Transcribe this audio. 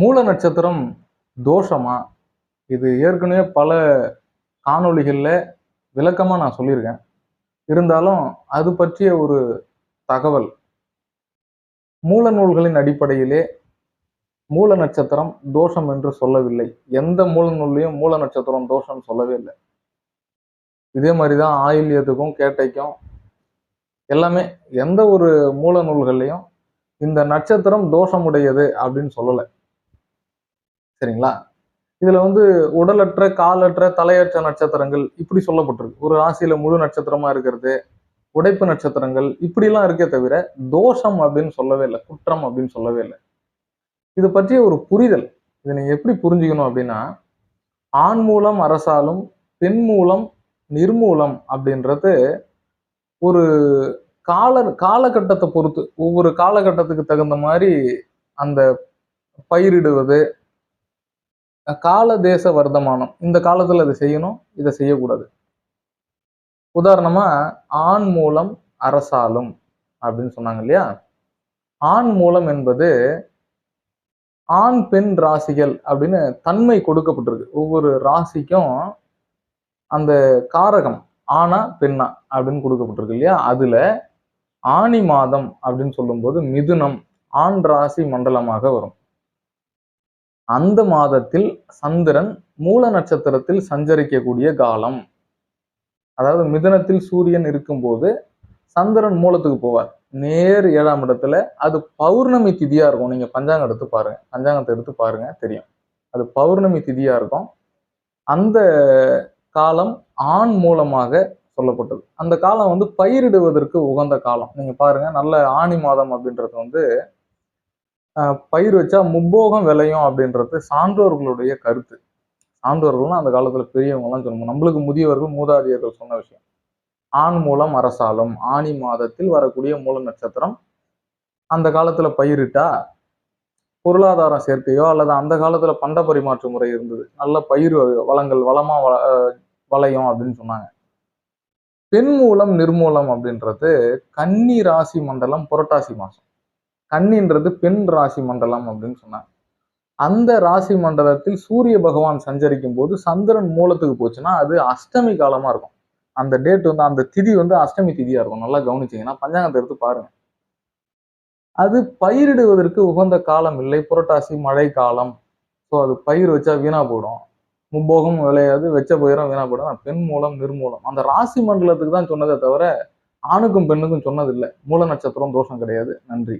மூல நட்சத்திரம் தோஷமா? இது ஏற்கனவே பல காணொளிகளில் விளக்கமாக நான் சொல்லியிருக்கேன். இருந்தாலும் அது பற்றிய ஒரு தகவல். மூல நூல்களின் அடிப்படையிலே மூல நட்சத்திரம் தோஷம் என்று சொல்லவில்லை. எந்த மூல நூல்லையும் மூல நட்சத்திரம் தோஷம் சொல்லவே இல்லை. இதே மாதிரி தான் ஆயில்யத்துக்கும் கேட்டைக்கும் எல்லாமே எந்த ஒரு மூல நூல்கள்லையும் இந்த நட்சத்திரம் தோஷமுடையது அப்படின்னு சொல்லலை. சரிங்களா? இதுல வந்து உடலற்ற காலற்ற தலையற்ற நட்சத்திரங்கள் இப்படி சொல்லப்பட்டிருக்கு. ஒரு ராசியில முழு நட்சத்திரமா இருக்கிறது உடைப்பு நட்சத்திரங்கள் இப்படிலாம் இருக்கே தவிர தோஷம் அப்படின்னு சொல்லவே இல்லை குற்றம் அப்படின்னு சொல்லவே இல்லை. இது பற்றிய ஒரு புரிதல். இதை நீங்க எப்படி புரிஞ்சுக்கணும் அப்படின்னா ஆண் மூலம் அரசாலும் பெண் மூலம் நிர்மூலம் அப்படின்றது ஒரு கால காலகட்டத்தை பொறுத்து ஒவ்வொரு காலகட்டத்துக்கு தகுந்த மாதிரி அந்த பயிரிடுவது கால தேச வர்த்தமானம் இந்த காலத்துல அதை செய்யணும் இதை செய்யக்கூடாது. உதாரணமா ஆண் மூலம் அரசாலும் அப்படின்னு சொன்னாங்க இல்லையா? ஆண் மூலம் என்பது ஆண் பெண் ராசிகள் அப்படின்னு தன்மை கொடுக்கப்பட்டிருக்கு. ஒவ்வொரு ராசிக்கும் அந்த காரகம் ஆனா பெண்ணா அப்படின்னு கொடுக்கப்பட்டிருக்கு இல்லையா? அதுல ஆணி மாதம் அப்படின்னு சொல்லும்போது மிதுனம் ஆண் ராசி மண்டலமாக வரும். அந்த மாதத்தில் சந்திரன் மூல நட்சத்திரத்தில் சஞ்சரிக்கக்கூடிய காலம். அதாவது மிதனத்தில் சூரியன் இருக்கும்போது சந்திரன் மூலத்துக்கு போவார். நேர் ஏழாம் இடத்துல அது பௌர்ணமி திதியா இருக்கும். நீங்க பஞ்சாங்கம் எடுத்து பாருங்க. பஞ்சாங்கத்தை எடுத்து பாருங்க. தெரியும். அது பௌர்ணமி திதியா இருக்கும். அந்த காலம் ஆண் மூலமாக சொல்லப்பட்டது. அந்த காலம் வந்து பயிரிடுவதற்கு உகந்த காலம். நீங்க பாருங்க. நல்ல ஆணி மாதம் அப்படின்றது வந்து பயிர் வச்சா முப்போகம் விளையும் அப்படின்றது சான்றோர்களுடைய கருத்து. சான்றோர்கள்லாம் அந்த காலத்துல பெரியவங்கலாம் சொல்லுவோம் நம்மளுக்கு முதியவர்கள் மூதாதையர்கள் சொன்ன விஷயம். ஆண் மூலம் அரசாலும் ஆணி மாதத்தில் வரக்கூடிய மூல நட்சத்திரம் அந்த காலத்துல பயிரிட்டா பொருளாதாரம் சேர்க்கையோ அல்லது அந்த காலத்துல பண்ட பரிமாற்று முறை இருந்தது. நல்ல பயிர் வளங்கள் வளமா வளையும் அப்படின்னு சொன்னாங்க. பெண் மூலம் நிர்மூலம் அப்படின்றது கன்னி ராசி மண்டலம் புரட்டாசி மாசம். கன்னின்றது பெண் ராசி மண்டலம் அப்படின்னு சொன்னாங்க. அந்த ராசி மண்டலத்தில் சூரிய பகவான் சஞ்சரிக்கும் போது சந்திரன் மூலத்துக்கு போச்சுன்னா அது அஷ்டமி காலமா இருக்கும். அந்த டேட் வந்து அந்த திதி வந்து அஷ்டமி திதியா இருக்கும். நல்லா கவனிச்சிங்கன்னா பஞ்சாங்கத்தை எடுத்து பாருங்க. அது பயிரிடுவதற்கு உகந்த காலம் இல்லை. புரட்டாசி மழை காலம். ஸோ அது பயிர் வச்சா வீணா போயிடும். முப்போகம் விளையாது. வச்ச பயிரும் வீணா போயிடும். பெண் மூலம் நிர்மூலம். அந்த ராசி மண்டலத்துக்கு தான் சொன்னதை தவிர ஆணுக்கும் பெண்ணுக்கும் சொன்னதில்லை. மூல நட்சத்திரம் தோஷம் கிடையாது. நன்றி.